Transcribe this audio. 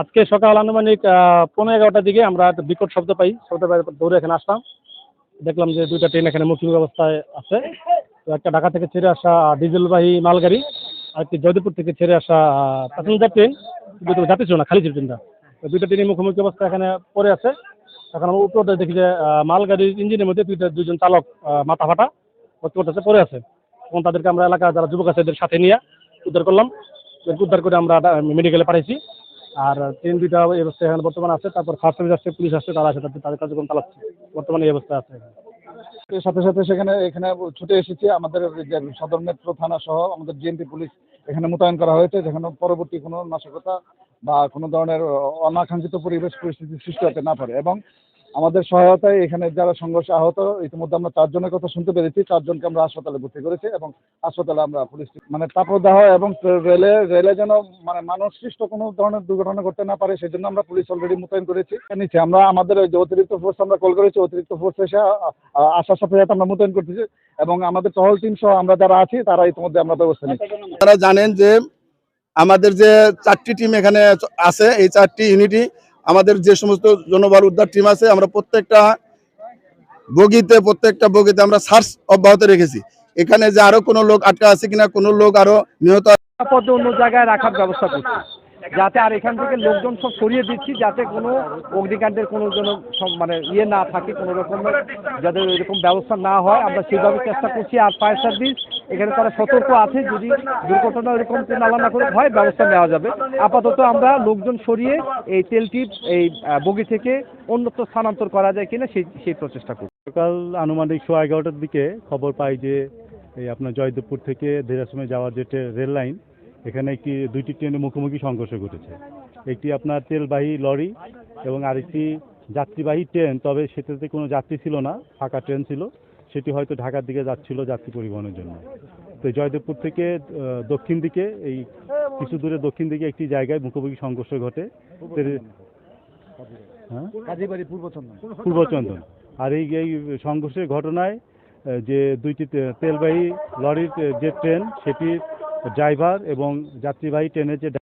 আজকে সকাল আনুমানিক পনেরো এগারোটার দিকে আমরা একটা বিকট শব্দ পাই। শব্দ পাই দৌড়ে এখানে আসলাম। দেখলাম যে দুইটা ট্রেন এখানে মুখিমুখি অবস্থায় আছে। তো একটা ঢাকা থেকে ছেড়ে আসা ডিজেলবাহী মালগাড়ি, আর একটি জয়দেবপুর থেকে ছেড়ে আসা প্যাসেঞ্জার ট্রেন দুটো যাত্রী ছিল না, খালি ছিল ট্রেনটা। দুইটা ট্রেনের মুখোমুখি অবস্থা এখানে পড়ে আছে। এখন আমরা উপরে দেখি যে মালগাড়ির ইঞ্জিনের মধ্যে দুইটা দুজন চালক মাথা ফাটা করতেছে পড়ে আছে। তখন তাদেরকে আমরা এলাকার যারা যুবক আছে, এদের সাথে নিয়ে উদ্ধার করলাম। উদ্ধার করে আমরা মেডিকেলে পাঠাইছি। আর ট্রেন দুইটা এই অবস্থায় এখানে বর্তমানে আছে, তারপর ফার্স্ট সার্ভিস আসছে পুলিশ আসছে, তারা আসে তাদের কার্যক্রম চালাচ্ছে। বর্তমানে এই অবস্থায় আছে সাথে সাথে সেখানে, এখানে ছুটে এসেছে, আমাদের সদর মেট্রো থানা সহ আমাদের জিএনপি পুলিশ এখানে মোতায়েন করা হয়েছে, যেখানে পরবর্তী কোনো নাশকতা বা কোনো ধরনের অনাকাঙ্ক্ষিত পরিবেশ পরিস্থিতি সৃষ্টি হতে না পারে। এবং আমাদের সহায়তায় এখানে যারা সংঘর্ষে আহত, ইতিমধ্যে আমরা চারজনের কথা শুনতে পেরেছি, চারজনকে আমরা হাসপাতালে ভর্তি করেছি এবং হাসপাতালে আমরা পুলিশ মানে তাপদাহ এবং রেলে রেলে যেন মানে মানুষ সৃষ্ট কোনো ধরনের দুর্ঘটনা ঘটতে না পারে, সেজন্য আমরা পুলিশ অলরেডি মোতায়েন করেছি। নিচ্ছি আমরা আমাদের যে অতিরিক্ত ফোর্স আমরা কল করেছি, অতিরিক্ত ফোর্স এসে আসার সাথে সাথে আমরা মোতায়েন করতেছি এবং আমাদের টহল টিম সহ আমরা যারা আছি, তারা ইতিমধ্যে আমরা ব্যবস্থা নিচ্ছি তারা জানেন যে আমাদের যে চারটি টিম এখানে আছে, এই চারটি ইউনিটই আমাদের যে সমস্ত জনবল উদ্ধার টিম আছে, আমরা প্রত্যেকটা বগিতে প্রত্যেকটা বগিতে আমরা সার্চ অব্যাহত রেখেছি। এখানে যে আরও কোনো লোক আটকা আছে কিনা, কোনো লোক আরও নিহত অন্য জায়গায় রাখার ব্যবস্থা করছি। যাতে আর এখান থেকে লোকজন সব সরিয়ে দিচ্ছি, যাতে কোনো অগ্নিকাণ্ডের কোনো সব- মানে ইয়ে না থাকে, কোনো রকমের যাতে এরকম ব্যবস্থা না হয়, আমরা সেইভাবে চেষ্টা করছি আর ফায়ার সার্ভিস এখানে তারা সতর্ক আছে, যদি দুর্ঘটনা এরকম কোনো আলাদা না করে হয় ব্যবস্থা নেওয়া যাবে। আপাতত আমরা লোকজন সরিয়ে এই তেলটি এই বগি থেকে অন্যত্র স্থানান্তর করা যায় কিনা সেই সেই প্রচেষ্টা করছি সকাল আনুমানিক সোয়া এগারোটার দিকে খবর পাই যে এই আপনার জয়দেবপুর থেকে দেরাসমে যাওয়ার যে রেল লাইন, এখানে একটি, দুইটি ট্রেনের মুখোমুখি সংঘর্ষ ঘটেছে। একটি আপনার তেলবাহী লরি এবং আরেকটি যাত্রীবাহী ট্রেন, তবে সেটাতে কোনো যাত্রী ছিল না, ফাঁকা ট্রেন ছিল। সেটি হয়তো ঢাকার দিকে যাচ্ছিল যাত্রী পরিবহনের জন্য। তো জয়দেবপুর থেকে দক্ষিণ দিকে এই কিছু দূরে দক্ষিণ দিকে একটি জায়গায় মুখোমুখি সংঘর্ষ ঘটে। হ্যাঁ? পূর্বচন্দন আর এই এই সংঘর্ষের ঘটনায় যে দুইটি তেলবাহী লরির যে ট্রেন সেটির ড্রাইভার এবং যাত্রীবাহী ট্রেনের যে